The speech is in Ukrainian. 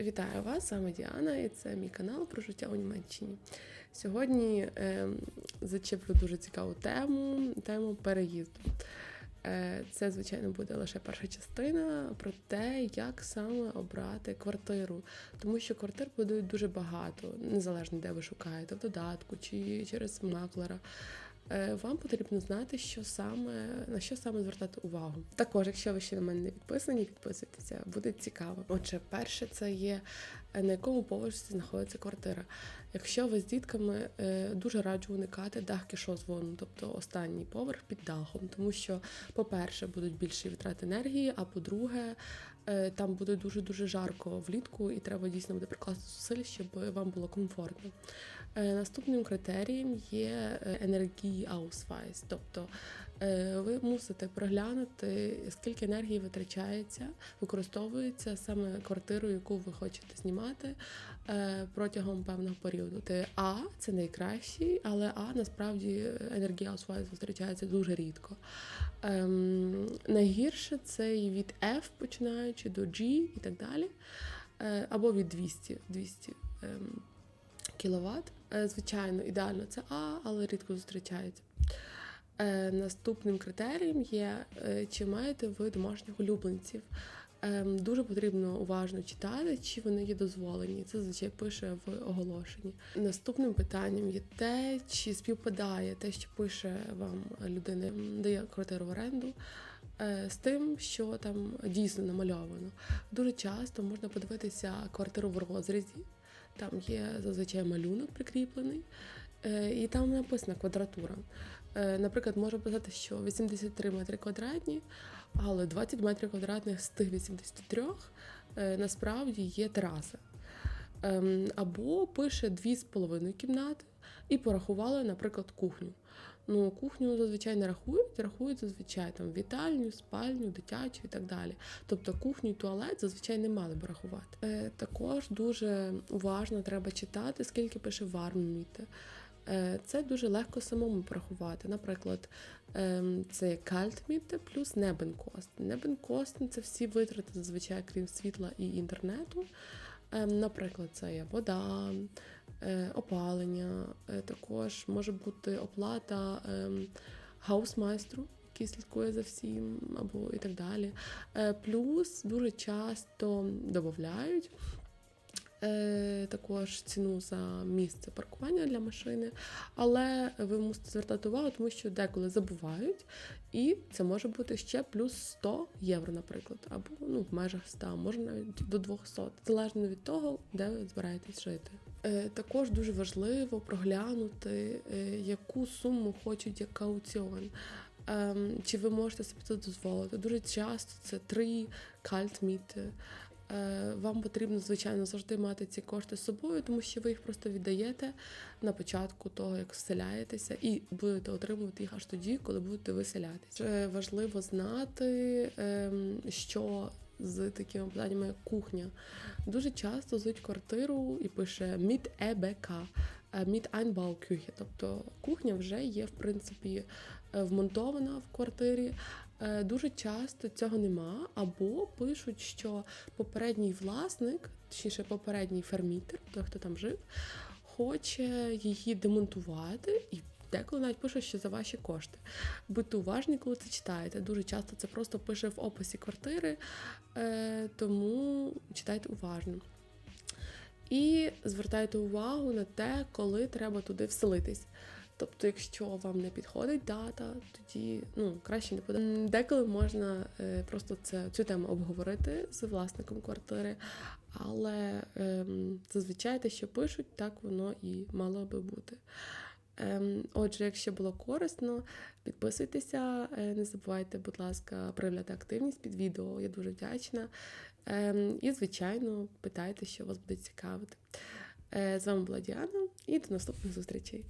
Вітаю вас, саме Діана, і це мій канал про життя у Німеччині. Сьогодні е, зачеплю дуже цікаву тему тему переїзду. Е, це, звичайно, буде лише перша частина про те, як саме обрати квартиру, тому що квартир будують дуже багато, незалежно де ви шукаєте, в додатку чи через маклера. Е, Вам потрібно знати, що саме на що саме звертати увагу. Також, якщо ви ще на мене не підписані, підписуйтеся, буде цікаво. Отже, перше, це є на якому поверсі знаходиться квартира. Якщо ви з дітками е, дуже раджу уникати дах кишозвону, тобто останній поверх під дахом, тому що, по-перше, будуть більші витрати енергії, а по-друге, е, там буде дуже дуже жарко влітку, і треба дійсно буде прикласти зусиль, щоб вам було комфортно. Е, Наступним критерієм є е, енергії Ausweis, тобто е, ви мусите проглянути, скільки енергії витрачається, використовується саме квартиру, яку ви хочете знімати е, протягом певного періоду. Те А це найкращий, але А насправді енергія Ausweis витрачається дуже рідко. Ем, найгірше це і від F, починаючи до G і так далі, е, або від 200. 200 ем, кіловат. Е, Звичайно, ідеально це А, але рідко зустрічається. Е, Наступним критерієм є, е, чи маєте ви домашніх улюбленців. Ем, Дуже потрібно уважно читати, чи вони є дозволені. Це зазвичай пише в оголошенні. Наступним питанням є те, чи співпадає те, що пише вам людина, дає квартиру в оренду, е, з тим, що там дійсно намальовано. Дуже часто можна подивитися квартиру в розрізі. Там є зазвичай малюнок прикріплений, е, і там написана квадратура. Е, Наприклад, може писати, що 83 метри квадратні, але 20 метрів квадратних з тих 83 е, насправді є тераса. Ем, Або пише 2,5 кімнати і порахували, наприклад, кухню. Ну, кухню зазвичай не рахують, рахують зазвичай там вітальню, спальню, дитячу і так далі. Тобто кухню і туалет зазвичай не мали б рахувати. Е, також дуже уважно треба читати, скільки пише вармміте. Е, це дуже легко самому порахувати. Наприклад, ем, це кальтміте плюс небенкост. Небенкост це всі витрати зазвичай, крім світла і інтернету. Ем, Наприклад, це є вода, е, опалення, е, також може бути оплата ем, хаусмайстру, який слідкує за всім, або і так далі. Плюс дуже часто додають також ціну за місце паркування для машини, але ви мусите звертати увагу, тому що деколи забувають, і це може бути ще плюс 100 євро, наприклад, або ну, в межах 100, може навіть до 200, залежно від того, де ви збираєтесь жити. Е, Також дуже важливо проглянути, е, яку суму хочуть як кауціон. Ем, Чи ви можете собі це дозволити? Дуже часто це три кальтміти. Е, Вам потрібно, звичайно, завжди мати ці кошти з собою, тому що ви їх просто віддаєте на початку того, як вселяєтеся, і будете отримувати їх аж тоді, коли будете виселятися. Важливо знати, ем, що з такими питаннями, як кухня. Дуже часто звуть квартиру і пише «Mit EBK», е, «Mit Einbauküche», тобто кухня вже є, в принципі, вмонтована в квартирі. Е, Дуже часто цього нема, або пишуть, що попередній власник, точніше попередній фермітер, той, хто там жив, хоче її демонтувати і. Деколи навіть пише, що за ваші кошти. Будьте уважні, коли це читаєте. Дуже часто це просто пише в описі квартири, е, тому читайте уважно. І звертайте увагу на те, коли треба туди вселитись. Тобто, якщо вам не підходить дата, тоді ну краще не буде. Деколи можна е, просто це цю тему обговорити з власником квартири, але ем, зазвичай те, що пишуть, так воно і мало би бути. Ем, Отже, якщо було корисно, підписуйтеся, е, не забувайте, будь ласка, проявляти активність під відео. Я дуже вдячна. Ем, І, звичайно, питайте, що вас буде цікавити. Е, З вами була Діана, і до наступних зустрічей.